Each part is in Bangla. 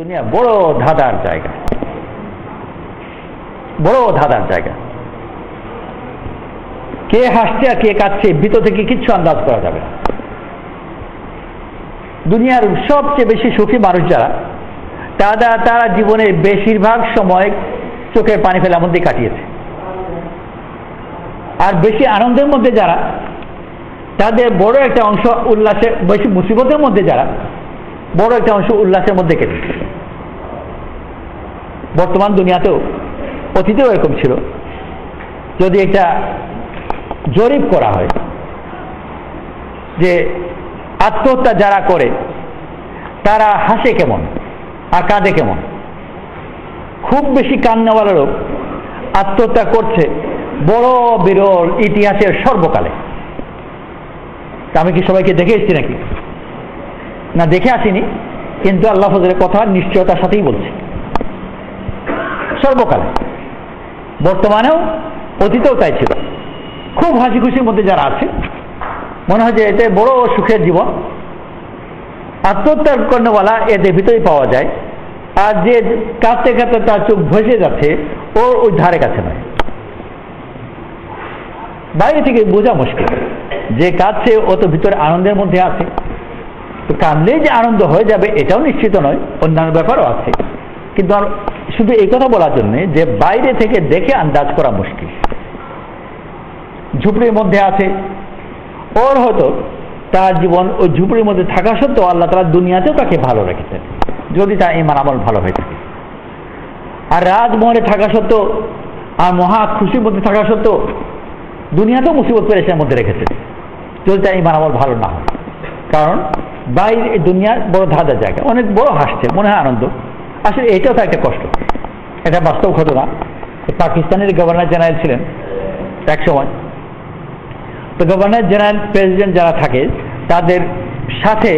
দুনিয়া বড় ধাঁধার জায়গা। বড় ধাঁধার জায়গা। কে হাসছে আর কে কাঁদছে, ভিতর থেকে কিচ্ছু আন্দাজ করা যাবে না। দুনিয়ার সবচেয়ে বেশি সুখী মানুষ যারা, তারা তারা জীবনের বেশিরভাগ সময় চোখের পানি ফেলার মধ্যে কাটিয়েছে। আর বেশি আনন্দের মধ্যে যারা, তাদের বড় একটা অংশ উল্লাসে, বেশি মুসিবতের মধ্যে যারা, বড় একটা অংশ উল্লাসের মধ্যে কেটেছে। বর্তমান দুনিয়াতেও অতীতেও এরকম ছিল। যদি একটা জরিপ করা হয় যে আত্মহত্যা যারা করে, তারা হাসে কেমন আর কাঁদে কেমন? খুব বেশি কান্নাওয়ালা লোক আত্মহত্যা করছে বড় বিরল ইতিহাসের সর্বকালে। আমি কি সবাইকে দেখে এসেছি নাকি? না দেখে আসিনি, কিন্তু আল্লাহ ফজলের কথা নিশ্চয়তার সাথেই বলছি। সর্বকালে। বর্তমানেও অতীতেও তাই ছিল। খুব হাসি খুশির মধ্যে যারা আছে, মনে হয় যে এতে বড় সুখের জীবন। আত্মহত্যা কর্ণওয়ালা এদের ভিতরেই পাওয়া যায়। আর যে কাঁদতে কাঁদতে তার চোখ ভেসে যাচ্ছে ওর ওই ধারে কাছে নয়। বাইরে থেকে বোঝা মুশকিল। যে কাঁদছে, ও তো ভিতরে আনন্দের মধ্যে আছে। তো কাঁদলেই যে আনন্দ হয়ে যাবে, এটাও নিশ্চিত নয়, অন্যান্য ব্যাপারও আছে। কিন্তু শুধু এই কথা বলার জন্য যে বাইরে থেকে দেখে আন্দাজ করা মুশকিল। ঝুপড়ির মধ্যে আছে। ওর হয়তো তার জীবন ওই ঝুপড়ির মধ্যে থাকা সত্ত্বেও আল্লাহ তালা দুনিয়াতেও তাকে ভালো রেখেছেন। যদি তার ইমান আমল ভালো হয়ে থাকে। আর রাজমহলে থাকা সত্ত্বেও আর মহা খুশির মধ্যে থাকা সত্ত্বেও দুনিয়াতেও মুসিবত পেরেছেন মধ্যে রেখেছে যদি তার ইমান আমল ভালো না হয়। কারণ বাইরে দুনিয়ার বড় ধাঁধার জায়গা। অনেক বড় হাসছে, মনে হয় আনন্দ। আসলে এটাও তো একটা কষ্ট। এটা বাস্তব ঘটনা। পাকিস্তানের গভর্নর জেনারেল ছিলেন এক সময়। তো গভর্নর জেনারেল প্রেসিডেন্ট যারা থাকে, তাদের সাথে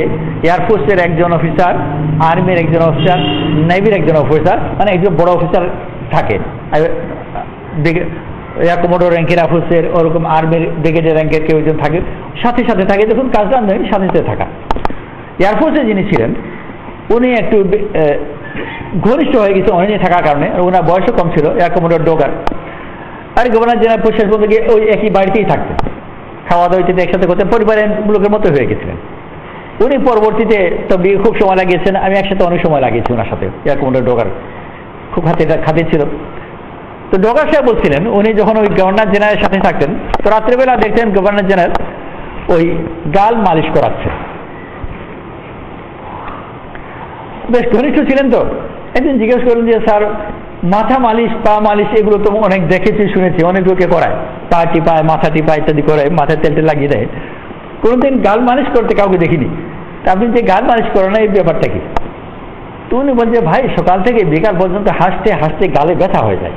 এয়ারফোর্সের একজন অফিসার আর্মির একজন অফিসার নেভির একজন অফিসার মানে একজন বড় অফিসার থাকে। এয়ার কমোডোর র্যাঙ্কের অফিসের ওরকম আর্মির ব্রিগেডিয়ার র্যাঙ্কের কেউ একজন থাকে। সাথে সাথে থাকে, যখন কাজটা নেই সাথে সাথে থাকা। এয়ারফোর্সে যিনি ছিলেন, উনি একটু ঘনিষ্ঠ হয়ে গেছে অনেক থাকার কারণে ওনার বয়সও কম ছিল এয়ার কমোডোর ডোকার আর গভর্নর জেনারেল শেষ পর্যন্ত গিয়ে ওই একই বাড়িতেই থাকতেন। খাওয়া দাওয়া ইত্যাদি একসাথে করতেন, পরিবারের লোকের মতো হয়ে গেছিলেন। উনি পরবর্তীতে তো বিয়ে খুব সময় লাগিয়েছেন, আমি একসাথে অনেক সময় লাগিয়েছি ওনার সাথে এয়ার কমোডোর ডোকার খুব হাতে খাতে ছিল। তো ডোকার সাহেব বলছিলেন, উনি যখন ওই গভর্নর জেনারেলের সাথে থাকতেন, তো রাত্রেবেলা দেখতেন গভর্নর জেনারেল ওই গাল মালিশ করাচ্ছে। বেশ ঘনিষ্ঠ ছিলেন তো। একদিন জিজ্ঞেস করলেন যে, স্যার, মাথা মালিশ, পা মালিশ, এগুলো তো অনেক দেখেছি, শুনেছি, অনেক লোকে করায়। পা টিপায়, মাথা টিপায় ইত্যাদি করে, মাথায় তেল টেল লাগিয়ে দেয়। কোনোদিন গাল মালিশ করতে কাউকে দেখিনি। তা আপনি যে গাল মালিশ করেন না, এই ব্যাপারটা কি? তো উনি বলছে ভাই, সকাল থেকে বিকাল পর্যন্ত হাসতে হাসতে গালে ব্যথা হয়ে যায়।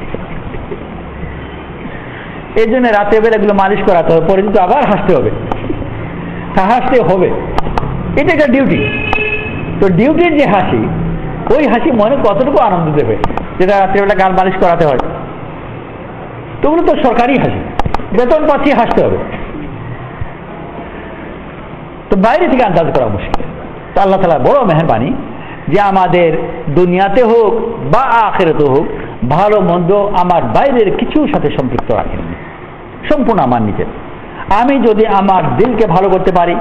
এই জন্য রাতে বেলা এগুলো মালিশ করাতে হবে পরে কিন্তু আবার হাসতে হবে। তা হাসতে হবে। এটা একটা ডিউটি। তো ডিউটির যে হাসি ওই হাসি মনে কতটুকু আনন্দ দেবে? যেটা রাত্রিবেলা গাল মালিশ করাতে হয়। তো ওগুলো তো সরকারি হাসি। বেতন পাচ্ছি, হাসতে হবে। তো বাইরে থেকে আন্দাজ করা মুশকিল। তো আল্লাহ তালা বড় মেহরবানি যে আমাদের দুনিয়াতে হোক বা আখেরাতে হোক, ভালো মন্দ আমার বাইরের কিছুর সাথে সম্পৃক্ত রাখেননি সম্পূর্ণ আমার নিজের। আমি যদি আমার দিলকে ভালো করতে পারি,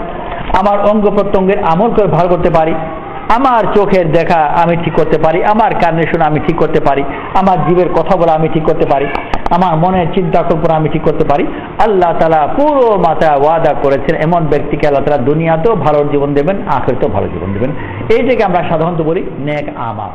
আমার অঙ্গ প্রত্যঙ্গের আমল করে ভালো করতে পারি আমার চোখের দেখা আমি ঠিক করতে পারি, আমার কানে শোনা আমি ঠিক করতে পারি, আমার জীবের কথা বলা আমি ঠিক করতে পারি, আমার মনের চিন্তা কল্পনা আমি ঠিক করতে পারি। আল্লাহ তালা পুরো মাথা ওয়াদা করেছেন, এমন ব্যক্তিকে আল্লাহ তালা দুনিয়াতেও ভালো জীবন দেবেন, আখেরতেও ভালো জীবন দেবেন। এইটাকে আমরা সাধারণত বলি নেক আমা